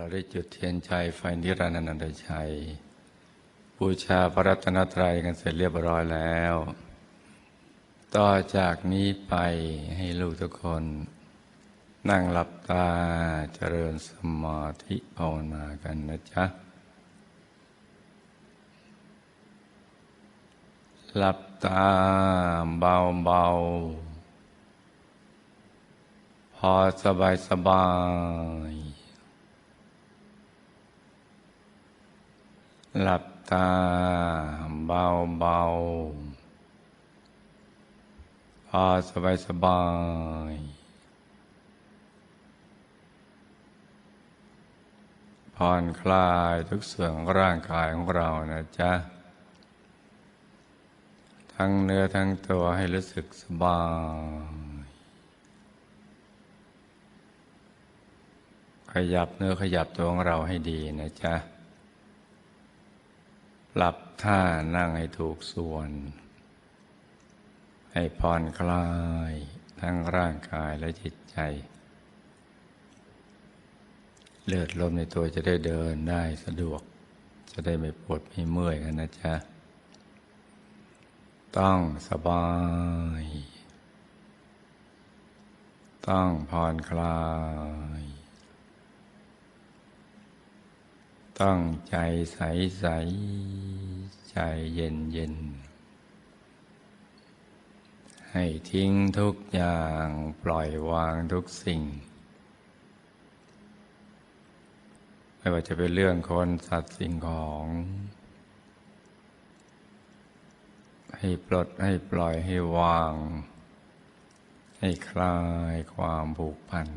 เราได้จุดเทียนชัยไฟนิรันดร์นันตชัยบูชาพระรัตนตรัยกันเสร็จเรียบร้อยแล้ว ต่อจากนี้ไปให้ลูกทุกคน นั่งหลับตาเจริญสมาธิภาวนากันนะจ๊ะ หลับตาเบาๆพอสบายสบาย หลับตาเบาๆพอสบายสบายๆผ่อนคลายทุกส่วนของร่างกายของเรานะจ๊ะ ทั้งเนื้อทั้งตัวให้รู้สึกสบาย ขยับเนื้อขยับตัวของเราให้ดีนะจ๊ะ ปรับท่านั่งให้ถูกส่วน ให้ผ่อนคลายทั้งร่างกายและจิตใจ เลือดลมในตัวจะได้เดินได้สะดวก จะได้ไม่ปวดไม่เมื่อยกันนะจ๊ะ ต้องสบาย ต้องผ่อนคลาย ต้องใจใสใสใจเย็นเย็น ให้ทิ้งทุกอย่างปล่อยวางทุกสิ่ง ไม่ว่าจะเป็นเรื่องคนสัตว์สิ่งของ ให้ปลดให้ปล่อยให้วาง ให้คลายความผูกพัน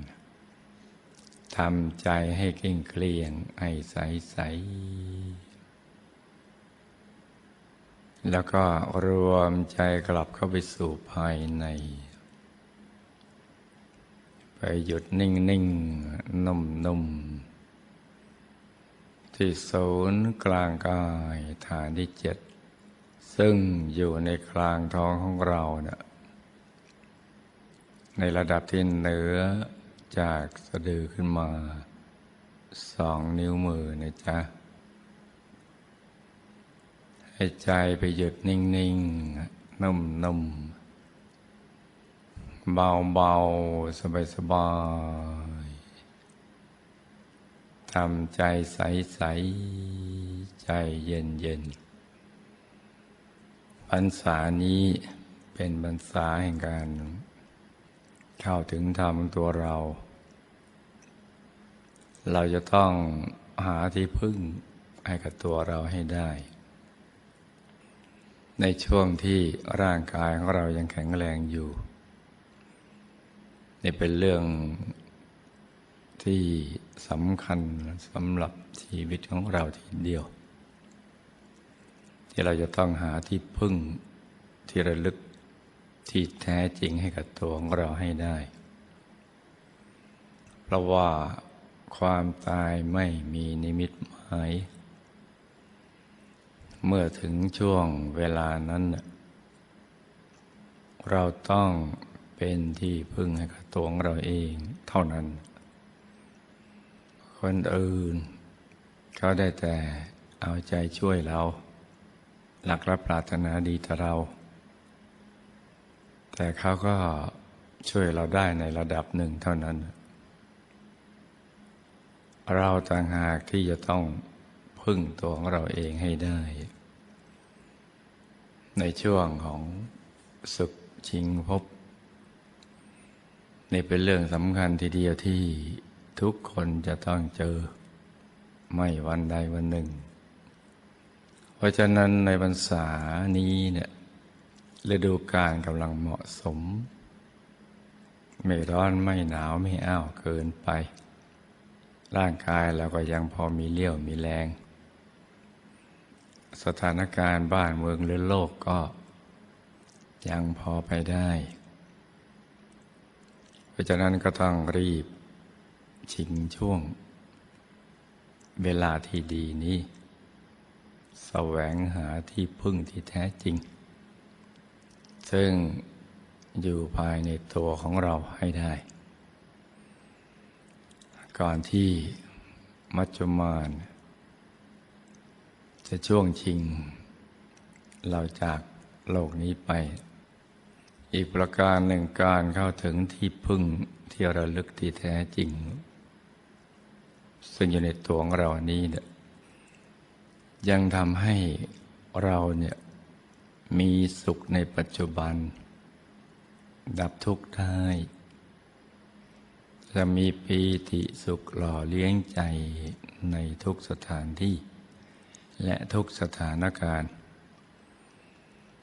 ทำใจให้เกลี้ยงเกลียงให้ใสใส แล้วก็รวมใจกลับเข้าไปสู่ภายใน ไปหยุดนิ่งนิ่งนุ่มนุ่มที่ศูนย์กลางกายฐานที่เจ็ด ซึ่งอยู่ในกลางท้องของเราเนะี่ยในระดับที่เหนือ จากสะดือขึ้นมาสองนิ้วมือนะจ๊ะ ให้ใจไปหยุดนิ่งๆ นุ่มๆ เบาๆ สบายๆทำใจใสๆ ใจเย็นๆพรรษานี้เป็นพรรษาแห่งการเข้าถึงธรรมตัวเรา เราจะต้องหาที่พึ่งให้กับตัวเราให้ได้ ในช่วงที่ร่างกายของเรายังแข็งแรงอยู่ นี่เป็นเรื่องที่สำคัญสำหรับชีวิตของเราทีเดียว ที่เราจะต้องหาที่พึ่งที่ระลึกที่แท้จริงให้กับตัวของเราให้ได้ เพราะว่า ความตายไม่มีนิมิตหมาย เมื่อถึงช่วงเวลานั้น เราต้องเป็นที่พึ่งให้กับตัวของเราเองเท่านั้น คนอื่นเขาได้แต่เอาใจช่วยเรา หลักและปรารถนาดีต่อเรา แต่เขาก็ช่วยเราได้ในระดับหนึ่งเท่านั้น เราต่างหากที่จะต้องพึ่งตัวของเราเองให้ได้ ในช่วงของศึกชิงพบนี่เป็นเรื่องสำคัญทีเดียวที่ทุกคนจะต้องเจอไม่วันใดวันหนึ่ง เพราะฉะนั้นในพรรษานี้เนี่ยฤดูกาลกำลังเหมาะสม ไม่ร้อนไม่หนาวไม่อ้าวเกินไป ร่างกายเราก็ยังพอมีเลี้ยวมีแรง สถานการณ์บ้านเมืองหรือโลกก็ยังพอไปได้ เพราะฉะนั้นก็ต้องรีบชิงช่วง เวลาที่ดีนี้แสวงหาที่พึ่งที่แท้จริง ซึ่งอยู่ภายในตัวของเราให้ได้ ก่อนที่มัจจุมานจะช่วงชิง เราจากโลกนี้ไป อีกประการหนึ่งการเข้าถึงที่พึ่งที่ระลึกที่แท้จริง ซึ่งอยู่ในตัวของเรานี้เนี่ยยังทำให้เราเนี่ยมีสุขในปัจจุบัน ดับทุกข์ได้ จะมีปีติสุขหล่อเลี้ยงใจในทุกสถานที่ และทุกสถานการณ์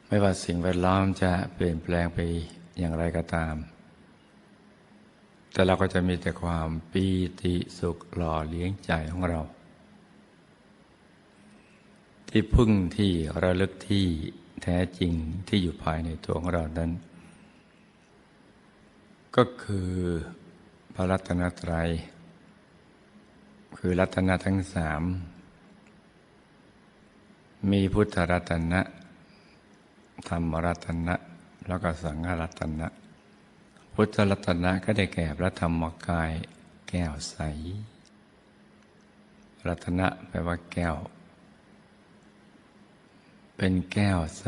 ไม่ว่าสิ่งแวดล้อมจะเปลี่ยนแปลงไปอย่างไรก็ตาม แต่เราก็จะมีแต่ความปีติสุขหล่อเลี้ยงใจของเรา ที่พึ่งที่ระลึกที่แท้จริงที่อยู่ภายในตัวของเรานั้น ก็คือ ระรัตนตรัย คือรัตนทั้งสาม มีพุทธรัตนะ ธรรมรัตนะ แล้วก็สังฆรัตนะ พุทธรัตนะก็ได้แก่พระธรรมกายแก้วใส รัตนะแปลว่าแก้ว เป็นแก้วใส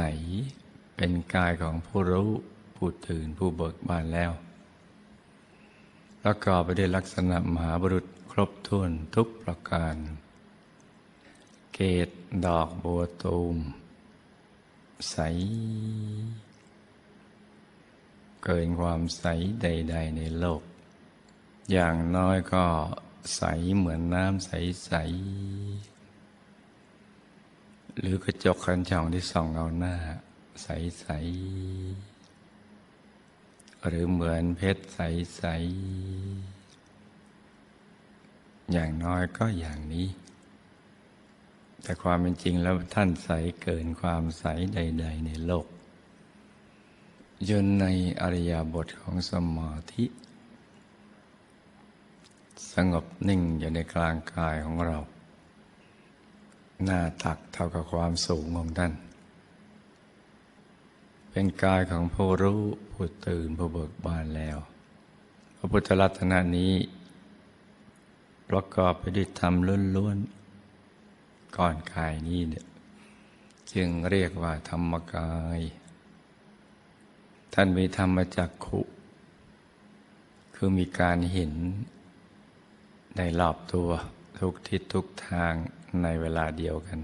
เป็นกายของผู้รู้ ผู้ตื่นผู้เบิกบานแล้ว ประกอบไปด้วยลักษณะมหาบุรุษครบถ้วนทุกประการ เกตดอกบัวตูม ใส เกินความใสใด ๆ ในโลก อย่างน้อยก็ใสเหมือนน้ำใส ๆ หรือกระจกคันช่องที่ส่องเอาหน้า ใส ๆ หรือเหมือนเพชรใส ๆ อย่างน้อยก็อย่างนี้ แต่ความเป็นจริงแล้วท่านใสเกินความใสใด ๆ ในโลกยนในอริยบทของสมาธิ สงบนิ่งอยู่ในกลางกายของเรา หน้าตักเท่ากับความสูงของท่าน เป็นกายของผู้รู้ผู้ตื่นผู้เบิกบานแล้ว พระพุทธรัตนานี้ ประกอบไปด้วยธรรมล้วนๆก่อนกายนี้เนี่ยจึงเรียกว่าธรรมกาย ท่านมีธรรมจักขุ คือมีการเห็นในรอบตัวทุกทิศทุกทางในเวลาเดียวกัน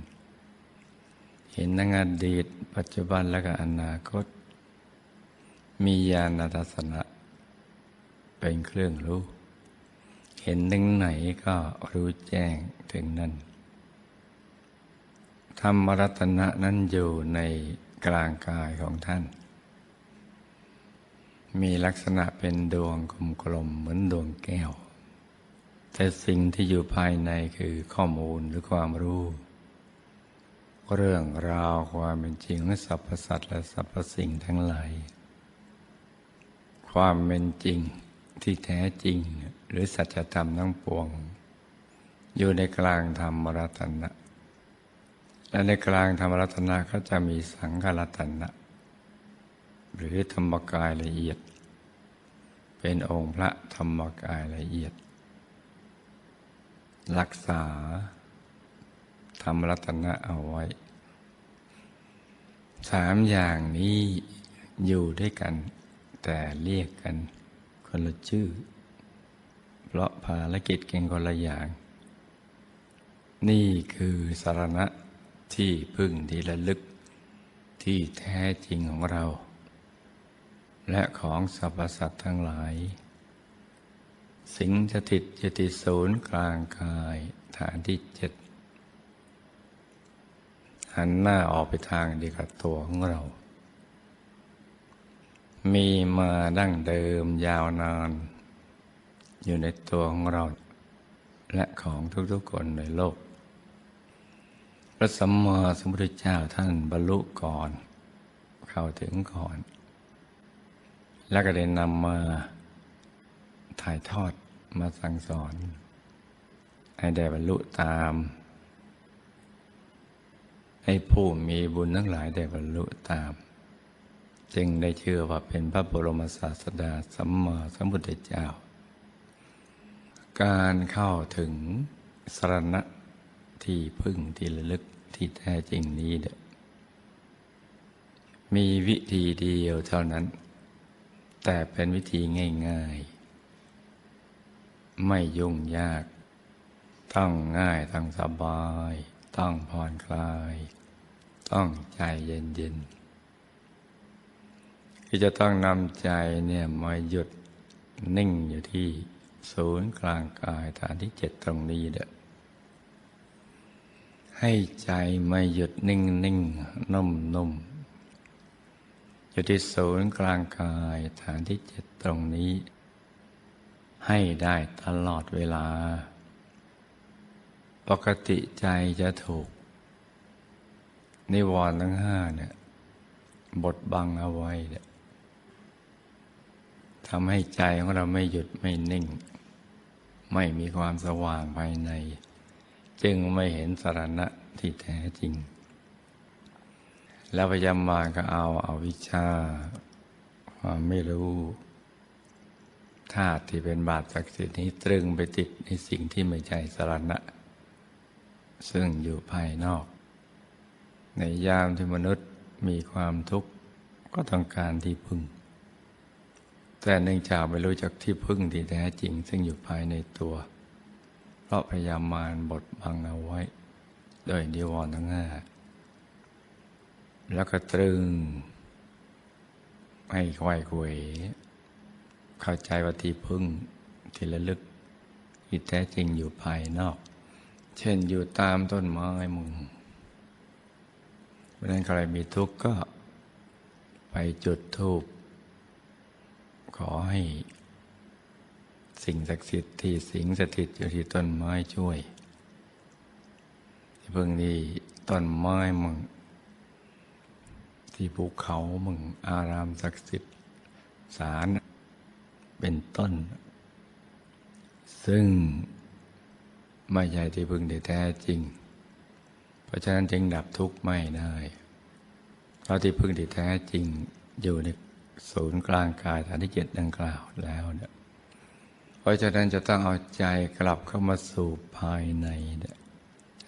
เห็นทั้งอดีต ปัจจุบันและก็อนาคต มีญาณทัศนะ เป็นเครื่องรู้ เห็นถึงไหนก็รู้แจ้งถึงนั้นธรรมรัตนะนั้นอยู่ในกลางกายของท่าน มีลักษณะเป็นดวงกลมๆเหมือนดวงแก้ว แต่สิ่งที่อยู่ภายในคือข้อมูลหรือความรู้ เรื่องราวความเป็นจริงของสรรพสัตว์และสรรพสิ่งทั้งหลายความเป็นจริงที่แท้จริง หรือสัจธรรมทั้งปวง อยู่ในกลางธรรมรัตนะ และในกลางธรรมรัตนะก็จะมีสังฆรัตนะ หรือธรรมกายละเอียด เป็นองค์พระธรรมกายละเอียด รักษา ทำรัตนะเอาไว้ สามอย่างนี้อยู่ด้วยกัน แต่เรียกกันคนละชื่อ เพราะภารกิจเก่งคนละอย่าง นี่คือสารณะที่พึ่งที่ระลึกที่แท้จริงของเรา และของสรรพสัตว์ทั้งหลาย สิงสถิตยติศูนย์กลางกายฐานที่เจ็ด หันหน้าออกไปทางเดียวกับตัวของเรา มีมาดั้งเดิมยาวนาน อยู่ในตัวของเรา และของทุกๆคนในโลก พระสัมมาสัมพุทธเจ้าท่านบรรลุก่อน เข้าถึงก่อน แล้วก็ได้นำมาถ่ายทอดมาสั่งสอน ให้ได้บรรลุตาม ให้ผู้มีบุญทั้งหลายได้บรรลุตาม จึงได้เชื่อว่าเป็นพระบรมศาสดาสัมมาสัมพุทธเจ้า การเข้าถึงสรณะที่พึ่งที่ระลึกที่แท้จริงนี้เด้มีวิธีเดียวเท่านั้น แต่เป็นวิธีง่ายๆ ไม่ยุ่งยาก ต้องง่ายต้องสบาย ต้องผ่อนคลาย ต้องใจเย็นๆที่จะต้องนำใจเนี่ยมาหยุดนิ่งอยู่ที่ศูนย์กลางกายฐานที่เจ็ดตรงนี้เด้อให้ใจม่หยุดนิ่งนิ่งนุ่มนุ่มอยู่ที่ศูนย์กลางกายฐานที่เจ็ดตรงนี้ ให้ได้ตลอดเวลา ปกติใจจะถูก นิวรณ์ทั้งห้าเนี่ยบดบังเอาไว้เนี่ยทำให้ใจของเราไม่หยุดไม่นิ่ง ไม่มีความสว่างภายใน จึงไม่เห็นสารณะที่แท้จริง แล้วพยายามมาก็เอาเอาวิชาความไม่รู้ธาตุที่เป็นบาปศักดิ์สิทธิ์นี้ตรึงไปติดในสิ่งที่ไม่ใช่สารณะ ซึ่งอยู่ภายนอก ในยามที่มนุษย์มีความทุกข์ก็ต้องการที่พึ่ง แต่เนื่องจากไม่รู้จักที่พึ่งที่แท้จริง ซึ่งอยู่ภายในตัว เพราะพยายามมารบดบังเอาไว้ โดยนิวรณ์ทั้งห้าแล้วก็ตรึง ให้ควายควเข้าใจว่าที่พึ่งที่ระลึกที่แท้จริงอยู่ภายนอก เช่นอยู่ตามต้นไม้มึง เพราะนั้นใครมีทุกข์ก็ไปจุดธูป ขอให้สิ่งศักดิ์สิทธิ์ที่สิงสถิตอยู่ที่ต้นไม้ช่วย ที่พึ่งนี้ต้นไม้มึง ที่ภูเขามึง อารามศักดิ์สิทธิ์ศาลเป็นต้น ซึ่งไม่ใช่ที่พึ่งที่แท้จริง เพราะฉะนั้นจึงดับทุกข์ไม่ได้เพราะที่พึ่งที่แท้จริงอยู่ในศูนย์กลางกายฐานที่เจ็ดดังกล่าวแล้วเนี่ยเพราะฉะนั้นจะต้องเอาใจกลับเข้ามาสู่ภายในเนี่ย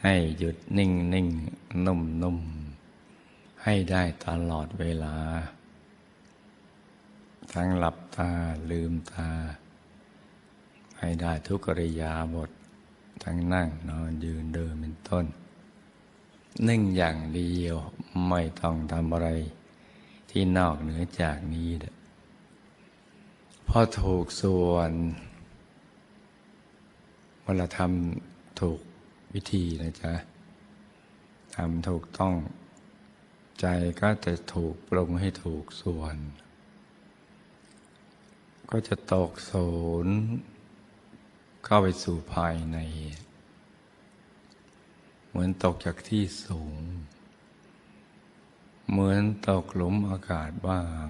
ให้หยุดนิ่งนิ่งนุ่มนุ่มให้ได้ตลอดเวลา ทั้งหลับตาลืมตา ให้ได้ทุกกริยาบท ทั้งนั่งนอนยืนเดินเป็นต้น นิ่งอย่างเดียวไม่ต้องทำอะไร ที่นอกเหนือจากนี้เด้อพอถูกส่วนเวลาทำถูกวิธีนะจ๊ะทำถูกต้อง ใจก็จะถูกปรุงให้ถูกส่วน ก็จะตกศูนย์เข้าไปสู่ภายใน เหมือนตกจากที่สูง เหมือนตกหลุมอากาศบ้าง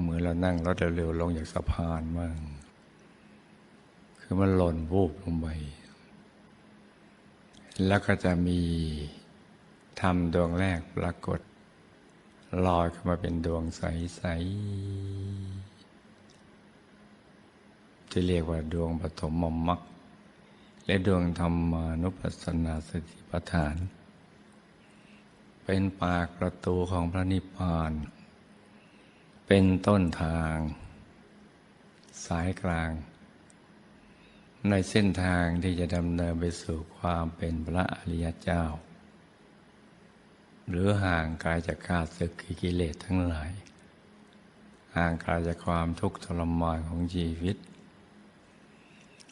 เหมือนเรานั่งรถเร็วๆลงจากสะพานบ้างคือมันหล่นวูบลงไป แล้วก็จะมีธรรมดวงแรกปรากฏลอยเข้ามาเป็นดวงใสๆที่เรียกว่าดวงปฐมมรรค และดวงธรรมานุปัสสนาสติปัฏฐาน เป็นปากประตูของพระนิพพาน เป็นต้นทาง สายกลาง ในเส้นทางที่จะดำเนินไปสู่ความเป็นพระอริยเจ้า หรือห่างกายจากข้าศึกกิเลสทั้งหลาย ห่างกายจากความทุกข์ทรมานของชีวิต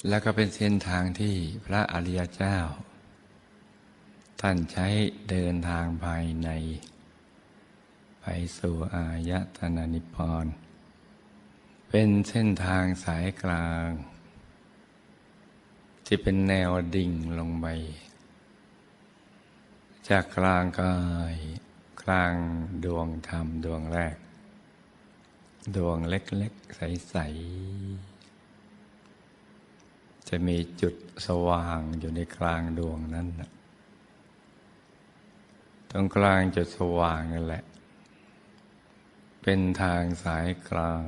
แล้วก็เป็นเส้นทางที่พระอริยเจ้า ท่านใช้เดินทางภายใน ไปสู่อายตนะนิพพานเป็นเส้นทางสายกลาง ที่เป็นแนวดิ่งลงไป จากกลางกายกลางดวงธรรมดวงแรก ดวงเล็ก ๆ ใส ๆ จะมีจุดสว่างอยู่ในกลางดวงนั้นนะตรงกลางจุดสว่างนั่นแหละ เป็นทางสายกลาง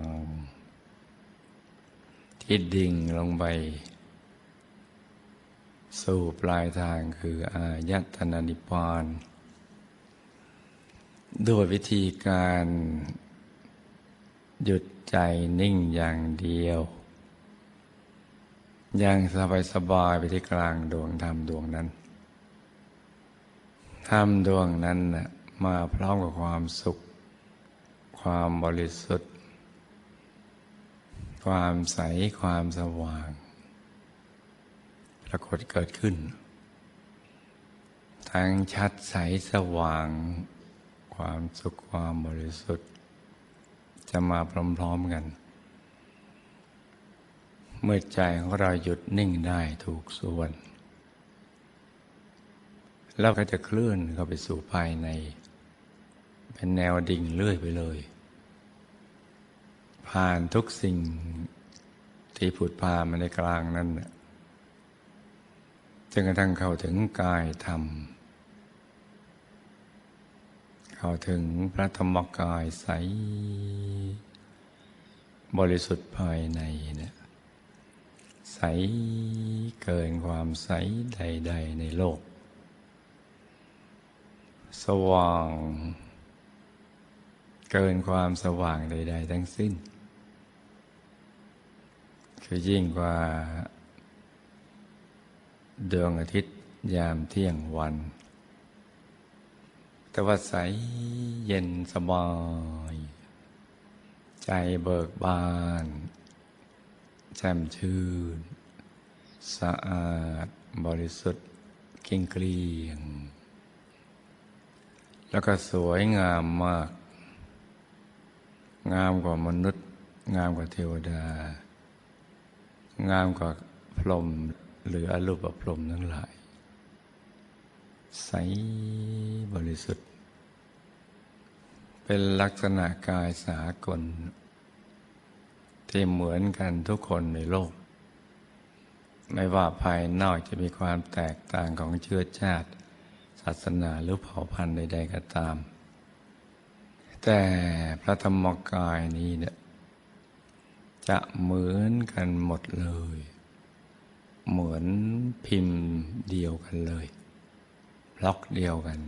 ที่ดิ่งลงไป สู่ปลายทางคืออายตนะนิพานด้วยวิธีการ หยุดใจนิ่งอย่างเดียว อย่างสบายสบายๆไปที่กลางดวงธรรมดวงนั้นธรรมดวงนั้นน่ะมาพร้อมกับความสุข ความบริสุทธิ์ ความใสความสว่าง ปรากฏเกิดขึ้น ทั้งชัดใสสว่าง ความสุขความบริสุทธิ์ จะมาพร้อมๆกัน เมื่อใจของเราหยุดนิ่งได้ถูกส่วนแล้วก็จะเคลื่อนเข้าไปสู่ภายใน เป็นแนวดิ่งเลื่อยไปเลย ผ่านทุกสิ่งที่ผุดพามาในกลางนั้นจนกระทั่งเข้าถึงกายธรรม เข้าถึงพระธรรมกายใสบริสุทธิ์ภายในเนี่ย ใสเกินความใสใด ๆ ในโลก สว่าง เกินความสว่างใด ๆ ทั้งสิ้น คือยิ่งกว่าดวงอาทิตย์ยามเที่ยงวัน แต่ว่าใสเย็นสบาย ใจเบิกบาน แจ่มชื่น สะอาดบริสุทธิ์เกลี้ยงเกลียง แล้วก็สวยงามมาก งามกว่ามนุษย์ งามกว่าเทวดา งามกว่าพรหมหรืออรูปพรหมทั้งหลาย ใสบริสุทธิ์ เป็นลักษณะกายสากล ที่เหมือนกันทุกคนในโลก ไม่ว่าภายนอกจะมีความแตกต่างของเชื้อชาติ ศาสนาหรือเผ่าพันธุ์ใด ๆ ก็ตาม แต่พระธรรมกายนี้เนี่ยจะเหมือนกันหมดเลย เหมือนพิมพ์เดียวกันเลยบล็อกเดียวกัน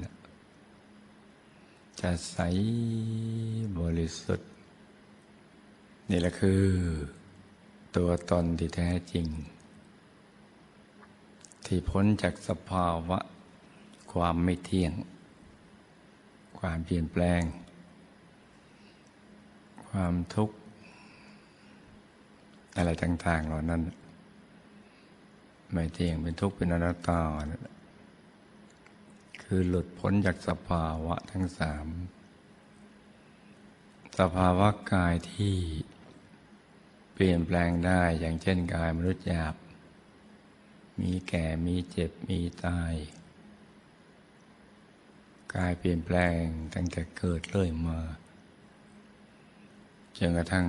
จะใสบริสุทธิ์ นี่แหละคือ ตัวตนที่แท้จริง ที่พ้นจากสภาวะ ความไม่เที่ยง ความเปลี่ยนแปลง ความทุกข์ อะไรต่าง ๆ เหล่านั้น ไม่เที่ยงเป็นทุกข์เป็นอนัตตา คือหลุดพ้นจากสภาวะทั้งสามสภาวะกายที่ เปลี่ยนแปลงได้อย่างเช่นกายมนุษย์หยาบ มีแก่มีเจ็บมีตาย กายเปลี่ยนแปลงตั้งแต่เกิดเรื่อยมาจนกระทั่ง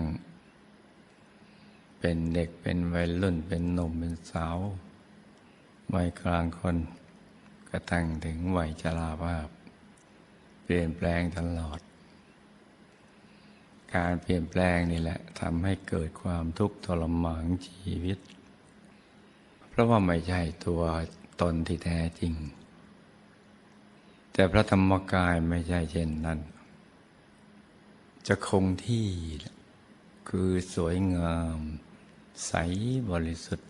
เป็นเด็กเป็นวัยรุ่นเป็นหนุ่มเป็นสาววัยกลางคนกระทั่งถึงวัยชราภาพ เปลี่ยนแปลงตลอด การเปลี่ยนแปลงนี่แหละทำให้เกิดความทุกข์ทรมานชีวิต เพราะว่าไม่ใช่ตัวตนที่แท้จริง แต่พระธรรมกายไม่ใช่เช่นนั้น จะคงที่คือสวยงาม ใสบริสุทธิ์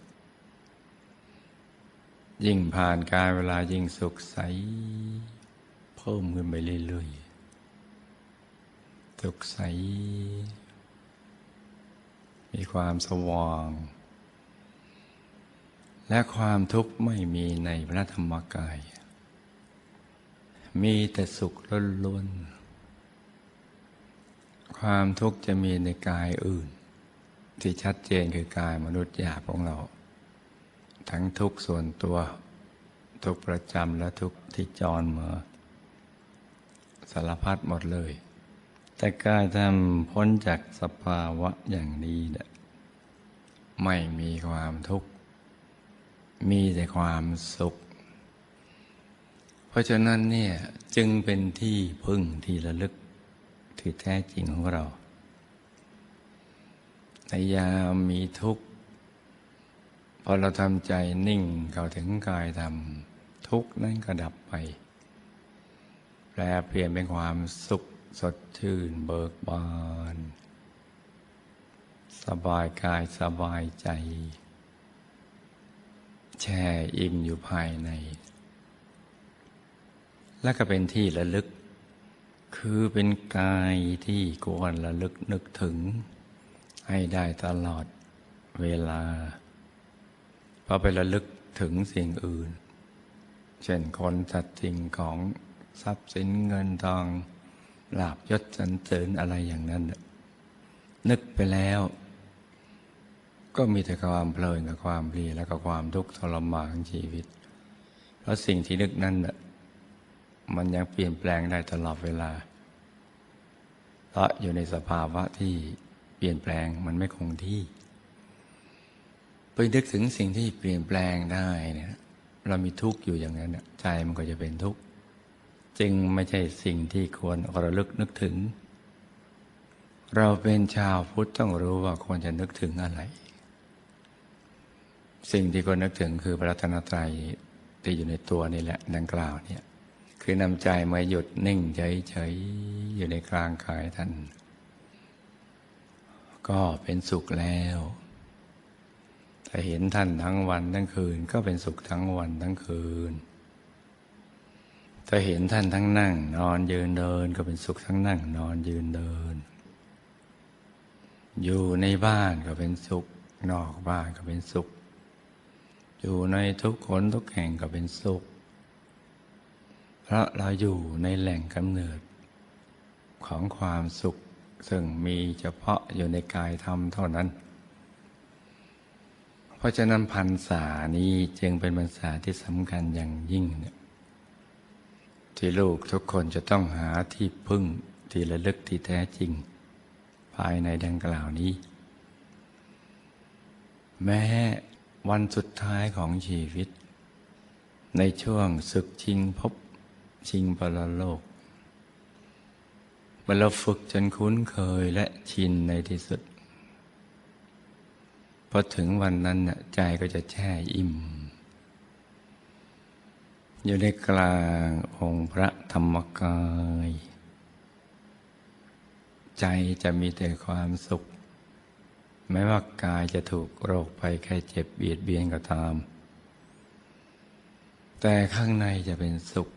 ยิ่งผ่านการเวลายิ่งสุขใส เพิ่มขึ้นไปเรื่อยๆ สุขใส มีความสว่าง และความทุกข์ไม่มีในพระธรรมกาย มีแต่สุขล้วนๆ ความทุกข์จะมีในกายอื่น ที่ชัดเจนคือกายมนุษย์หยาบของเรา ทั้งทุกข์ส่วนตัว ทุกข์ประจำและทุกข์ที่จรมาสารพัดหมดเลย แต่กายทำพ้นจากสภาวะอย่างนี้นี่ยไม่มีความทุกข์ มีแต่ความสุข เพราะฉะนั้นเนี่ยจึงเป็นที่พึ่งที่ระลึกที่แท้จริงของเราในยามมีทุกข์พอเราทำใจนิ่งเข้าถึงกายธรรมทุกข์นั้นก็ดับไป แปลเปลี่ยนเป็นความสุข สดชื่นเบิกบาน สบายกายสบายใจ แช่อิ่มอยู่ภายใน และก็เป็นที่ระลึก คือเป็นกายที่ควรระลึกนึกถึง ให้ได้ตลอดเวลาพอไประลึกถึงสิ่งอื่น เช่นคนสัตว์สิ่งของทรัพย์สินเงินทอง ลาบยศสรรเสริญอะไรอย่างนั้น นึกไปแล้ว ก็มีแต่ความเพลินกับความเพลียและก็ความทุกข์ทรมานของชีวิต เพราะสิ่งที่นึกนั้นมันยังเปลี่ยนแปลงได้ตลอดเวลาเพราะอยู่ในสภาวะที่เปลี่ยนแปลงมันไม่คงที่ไปนึกถึงสิ่งที่เปลี่ยนแปลงได้เนี่ยเรามีทุกข์อยู่อย่างนั้นใจมันก็จะเป็นทุกข์ จึงไม่ใช่สิ่งที่ควรระลึกนึกถึง เราเป็นชาวพุทธต้องรู้ว่าควรจะนึกถึงอะไร สิ่งที่ควรนึกถึงคือพระรัตนตรัยที่อยู่ในตัวนี่แหละดังกล่าวเนี่ยคือนำใจมาหยุดนิ่งเฉยๆอยู่ในกลางกายท่านก็เป็นสุขแล้วถ้าเห็นท่านทั้งวันทั้งคืน ก็เป็นสุขทั้งวันทั้งคืน ถ้าเห็นท่านทั้งนั่ง นอนยืนเดินก็เป็นสุขทั้งนั่ง นอนยืนเดิน อยู่ในบ้านก็เป็นสุข นอกบ้านก็เป็นสุข อยู่ในทุกคนทุกแห่งก็เป็นสุข เพราะเราอยู่ในแหล่งกำเนิด ของความสุข ซึ่งมีเฉพาะอยู่ในกายธรรมเท่านั้น เพราะฉะนั้นพรรษานี้จึงเป็นพรรษาที่สำคัญอย่างยิ่งเนี่ย ที่ลูกทุกคนจะต้องหาที่พึ่งที่ระลึกที่แท้จริง ภายในดังกล่าวนี้ แม้วันสุดท้ายของชีวิต ในช่วงศึกชิงพบชิงปรโลกเมื่อเราฝึกจนคุ้นเคยและชินในที่สุดพอถึงวันนั้นใจก็จะแช่อิ่ม อยู่ในกลางองค์พระธรรมกาย ใจจะมีแต่ความสุข แม้ว่ากายจะถูกโรคไปแค่เจ็บเบียดเบียนก็ตาม แต่ข้างในจะเป็นสุข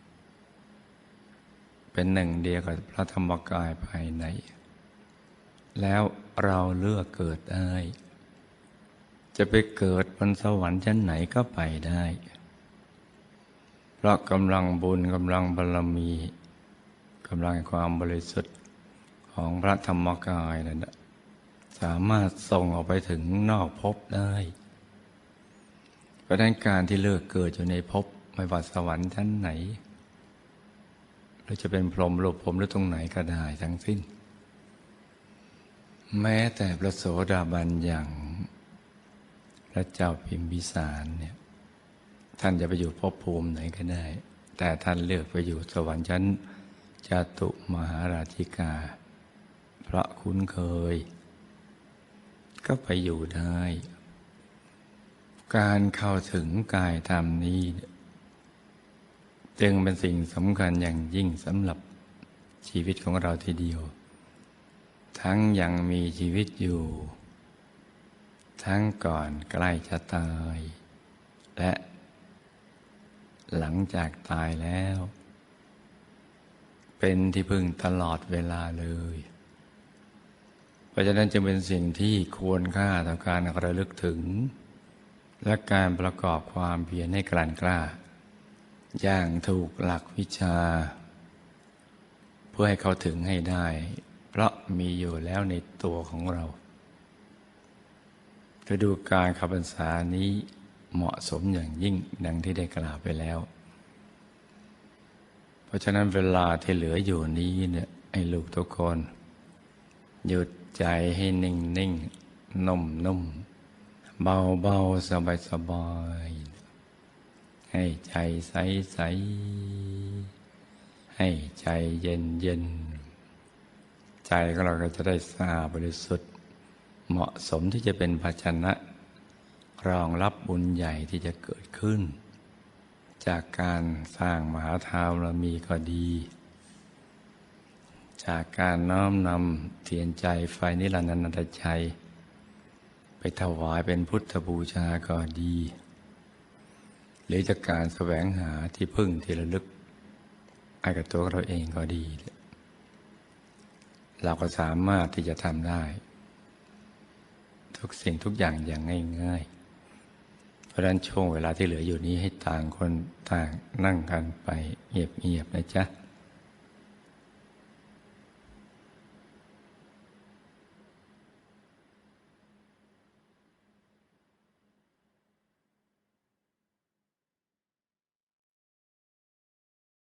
เป็นหนึ่งเดียวกับพระธรรมกายภายใน แล้วเราเลือกเกิดได้ จะไปเกิดบนสวรรค์ชั้นไหนก็ไปได้ เพราะกำลังบุญกำลังบารมีกำลังความบริสุทธิ์ของพระธรรมกายนั่นนะสามารถส่งออกไปถึงนอกภพได้เพราะนั้นการที่เลือกเกิดอยู่ในภพไม่ว่าสวรรค์ชั้นไหนหรือจะเป็นพรหมโลกพรหมหรือตรงไหนก็ได้ทั้งสิ้น แม้แต่พระโสดาบันอย่างพระเจ้าพิมพิสารเนี่ย ท่านจะไปอยู่ภพภูมิไหนก็ได้ แต่ท่านเลือกไปอยู่สวรรค์ชั้นจตุมหาราชิกา เพราะคุ้นเคย ก็ไปอยู่ได้ การเข้าถึงกายธรรมนี้ จึงเป็นสิ่งสำคัญอย่างยิ่งสำหรับชีวิตของเราทีเดียว ทั้งยังมีชีวิตอยู่ ทั้งก่อนใกล้จะตาย และ หลังจากตายแล้ว เป็นที่พึ่งตลอดเวลาเลย เพราะฉะนั้นจึงเป็นสิ่งที่ควรค่าต่อการระลึกถึง และการประกอบความเพียรให้กลั่นกล้า อย่างถูกหลักวิชา เพื่อให้เขาถึงให้ได้ เพราะมีอยู่แล้วในตัวของเราฤดูการขับพรรษานี้ เหมาะสมอย่างยิ่งดังที่ได้กล่าวไปแล้ว เพราะฉะนั้นเวลาที่เหลืออยู่นี้เนี่ยไอ้ลูกทุกคน หยุดใจให้นิ่งนิ่งนุ่มนุ่มเบาเบาสบายสบายให้ใจใสใสให้ใจเย็นเย็นใจของเราก็จะได้สะอาดบริสุทธิ์ เหมาะสมที่จะเป็นภาชนะ รองรับบุญใหญ่ที่จะเกิดขึ้น จากการสร้างมหาทาวรมีก็ดี จากการน้อมนำเทียนใจไฟนิรันดรนันตชัย ไปถวายเป็นพุทธบูชาก็ดี หรือจากการแสวงหาที่พึ่งที่ระลึกให้กับตัวเราเองก็ดี เราก็สามารถที่จะทำได้ ทุกสิ่งทุกอย่างอย่างง่าย ๆ ราะฉะนั้นช่วงเวลาที่เหลืออยู่นี้ให้ต่างคนต่างนั่งกันไปเงียบๆนะจ๊ะ